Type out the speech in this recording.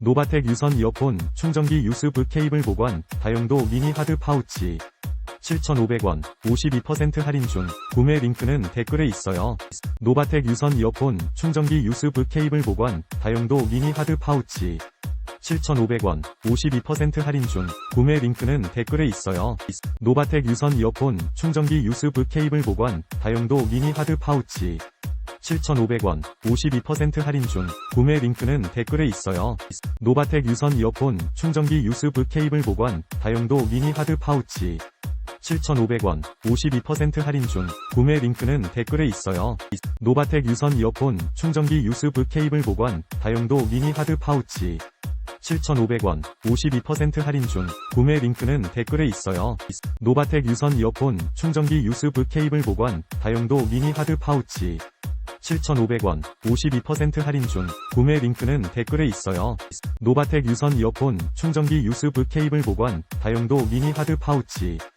노바텍 유선 이어폰, 충전기 USB 케이블 보관, 다용도 미니 하드 파우치. 7,500원, 52% 할인 중, 구매 링크는 댓글에 있어요. 노바텍 유선 이어폰, 충전기 USB 케이블 보관, 다용도 미니 하드 파우치. 7,500원, 52% 할인 중, 구매 링크는 댓글에 있어요. 노바텍 유선 이어폰, 충전기 USB 케이블 보관, 다용도 미니 하드 파우치. 7,500원, 52% 할인 중, 구매 링크는 댓글에 있어요. 노바텍 유선 이어폰, 충전기 USB 케이블 보관, 다용도 미니 하드 파우치. 7,500원, 52% 할인 중, 구매 링크는 댓글에 있어요. 노바텍 유선 이어폰, 충전기 USB 케이블 보관, 다용도 미니 하드 파우치. 7,500원, 52% 할인 중, 구매 링크는 댓글에 있어요. 노바텍 유선 이어폰, 충전기 USB 케이블 보관, 다용도 미니 하드 파우치. 7,500원, 52% 할인 중, 구매 링크는 댓글에 있어요. 노바텍 유선 이어폰, 충전기 USB 케이블 보관, 다용도 미니 하드 파우치.